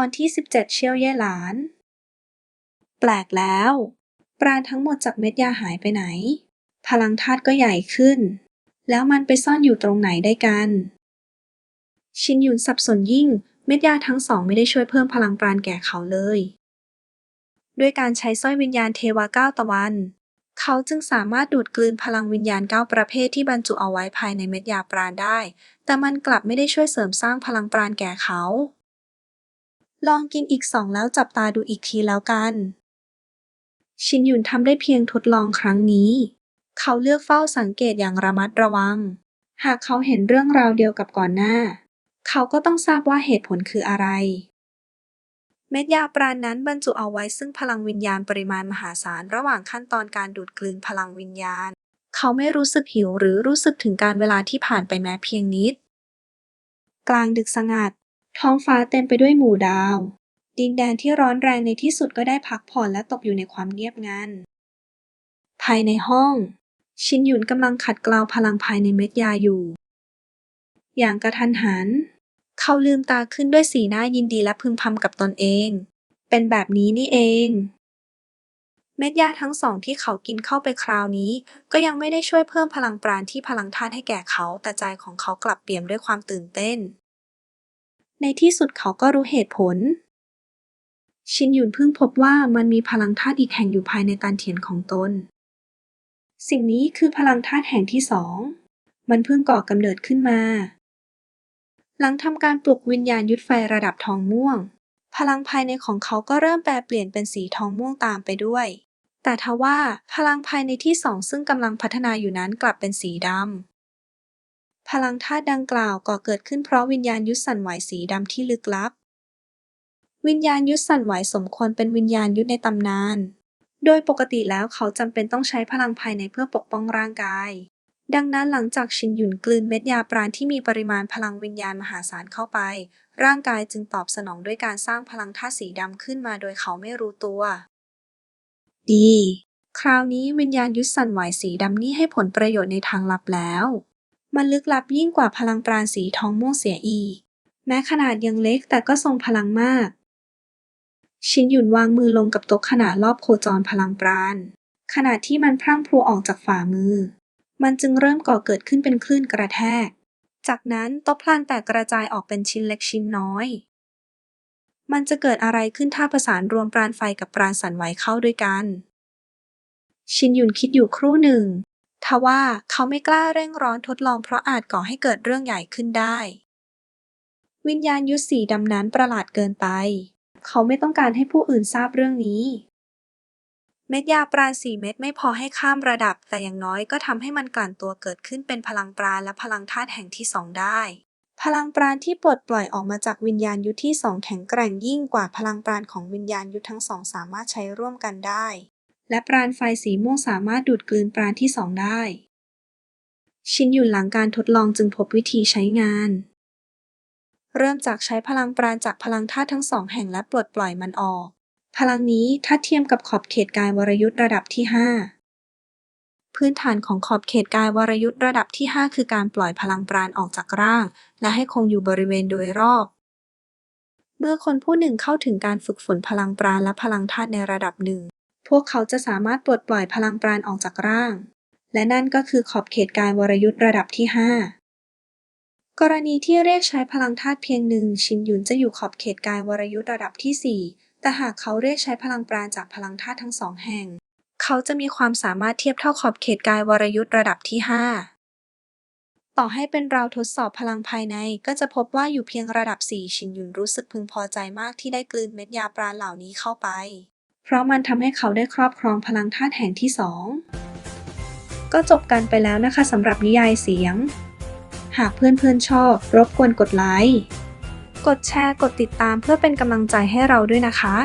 ตอนที่ 17 เชี่ยวเย่หลาน แปลกแล้ว ปราณทั้งหมดจากเม็ดยาหายไปไหน พลังธาตุก็ใหญ่ขึ้น แล้วมันไปซ่อนอยู่ตรงไหนได้กัน ชินหยุนสับสนยิ่ง เม็ดยาทั้งสองไม่ได้ช่วยเพิ่มพลังปราณแก่เขาเลย ด้วยการใช้สร้อยวิญญาณเทวาเก้าตะวัน เขาจึงสามารถดูดกลืนพลังวิญญาณเก้าประเภทที่บรรจุเอาไว้ภายในเม็ดยาปราณได้ แต่มันกลับไม่ได้ช่วยเสริมสร้างพลังปราณแก่เขา ลองกินอีกสองแล้วจับตาดูอีกทีแล้วกัน ชินหยุนทำได้เพียงทดลองครั้งนี้ เขาเลือกเฝ้าสังเกตอย่างระมัดระวัง หากเขาเห็นเรื่องราวเดียวกับก่อนหน้า เขาก็ต้องทราบว่าเหตุผลคืออะไร เม็ดยาปราณนั้นบรรจุเอาไว้ซึ่งพลังวิญญาณปริมาณมหาศาลระหว่างขั้นตอนการดูดกลืนพลังวิญญาณ เขาไม่รู้สึกหิวหรือรู้สึกถึงการเวลาที่ผ่านไปแม้เพียงนิด กลางดึกสงัด ท้องฟ้าเต็มไปด้วยหมู่ดาว ดินแดนที่ร้อนแรงในที่สุดก็ได้พักผ่อนและตกอยู่ในความเงียบงัน ภายในห้อง ชินหยุนกำลังขัดเกลาพลังภายในเม็ดยาอยู่ อย่างกระทันหัน เขาลืมตาขึ้นด้วยสีหน้ายินดีและพึมพำกับตนเอง เป็นแบบนี้นี่เอง เม็ดยาทั้งสองที่เขากินเข้าไปคราวนี้ ก็ยังไม่ได้ช่วยเพิ่มพลังปราณที่พลังธาตุให้แก่เขา แต่ใจของเขากลับเปี่ยมด้วยความตื่นเต้น ในที่สุดเขาก็รู้เหตุผล ชินหยุนเพิ่งพบว่ามันมีพลังธาตุอีกแห่งอยู่ภายในตันเทียนของตน สิ่งนี้คือพลังธาตุแห่งที่สอง มันเพิ่งก่อกำเนิดขึ้นมา หลังทำการปลุกวิญญาณยุทธไฟระดับทองม่วง พลังภายในของเขาก็เริ่มแปลเปลี่ยนเป็นสีทองม่วงตามไปด้วย แต่ทว่าพลังภายในที่สองซึ่งกำลังพัฒนาอยู่นั้นกลับเป็นสีดำ พลังธาตุดังกล่าวก่อเกิดขึ้นเพราะวิญญาณยุทธสั่นไหวสีดำที่ลึกลับ วิญญาณยุทธสั่นไหวสมควรเป็นวิญญาณยุทธในตำนาน โดยปกติแล้วเขาจำเป็นต้องใช้พลังภายในเพื่อปกป้องร่างกาย ดังนั้นหลังจากชินหยุนกลืนเม็ดยาปราณที่มีปริมาณพลังวิญญาณมหาศาลเข้าไป ร่างกายจึงตอบสนองด้วยการสร้างพลังธาตุสีดำขึ้นมาโดยเขาไม่รู้ตัว ดี คราวนี้วิญญาณยุทธสั่นไหวสีดำนี่ให้ผลประโยชน์ในทางลับแล้ว มันลึกลับยิ่งกว่าพลังปราณสีทองม่วงเสียอีก แม้ขนาดยังเล็กแต่ก็ทรงพลังมาก ชินหยุนวางมือลงกับโต๊ะขนาดรอบโคจรพลังปราณ ขณะที่มันพรั่งพรูออกจากฝ่ามือ มันจึงเริ่มก่อเกิดขึ้นเป็นคลื่นกระแทก จากนั้นโต๊ะพลันแตกกระจายออกเป็นชิ้นเล็กชิ้นน้อย มันจะเกิดอะไรขึ้นถ้าประสานรวมปราณไฟกับปราณสันไหวเข้าด้วยกัน ชินหยุนคิดอยู่ครู่หนึ่ง ทว่าเขาไม่กล้าเร่งร้อนทดลองเพราะอาจก่อให้เกิดเรื่องใหญ่ขึ้นได้ วิญญาณยุทธสีดำนั้นประหลาดเกินไป เขาไม่ต้องการให้ผู้อื่นทราบเรื่องนี้ เม็ดยาปราณสี่เม็ดไม่พอให้ข้ามระดับ แต่อย่างน้อยก็ทำให้มันกลั่นตัวเกิดขึ้นเป็นพลังปราณและพลังธาตุแห่งที่สองได้ พลังปราณที่ปลดปล่อยออกมาจากวิญญาณยุทธที่สองแข็งแกร่งยิ่งกว่าพลังปราณของวิญญาณยุทธทั้งสองสามารถใช้ร่วมกันได้ และปราณไฟสีม่วงสามารถดูดกลืนปราณที่สองได้ ชินหยุนหลังการทดลองจึงพบวิธีใช้งาน เริ่มจากใช้พลังปราณจากพลังธาตุทั้งสองแห่งและปลดปล่อยมันออก พลังนี้ถ้าเทียมกับขอบเขตกายวรยุทธ์ระดับที่ 5 พื้นฐานของขอบเขตกายวรยุทธ์ระดับที่ 5 คือการปล่อยพลังปราณออกจากร่าง และให้คงอยู่บริเวณโดยรอบเมื่อคนผู้หนึ่งเข้าถึงการฝึกฝนพลังปราณและพลังธาตุในระดับหนึ่ง พวกเขาจะสามารถปลดปล่อยพลังปราณออกจากร่าง และนั่นก็คือขอบเขตกายวรยุทธ์ระดับที่ 5 กรณีที่เรียกใช้พลังธาตุเพียงหนึ่งชินหยุนจะอยู่ขอบเขตกายวรยุทธ์ระดับที่ 4 แต่หากเขาเรียกใช้พลังปราณจากพลังธาตุทั้งสองแห่ง เขาจะมีความสามารถเทียบเท่าขอบเขตกายวรยุทธ์ระดับที่ 5 ต่อให้เป็นเราทดสอบพลังภายในก็จะพบว่าอยู่เพียงระดับ 4 ชินหยุนรู้สึกพึงพอใจมากที่ได้กลืนเม็ดยาปราณเหล่านี้เข้าไป เพราะมันทำให้เขาได้ครอบครองพลังธาตุแห่งที่สองก็จบกันไปแล้วนะคะสำหรับนิยายเสียง หากเพื่อนๆชอบ รบกวนกดไลค์ กดแชร์ กดติดตามเพื่อเป็นกำลังใจให้เราด้วยนะคะ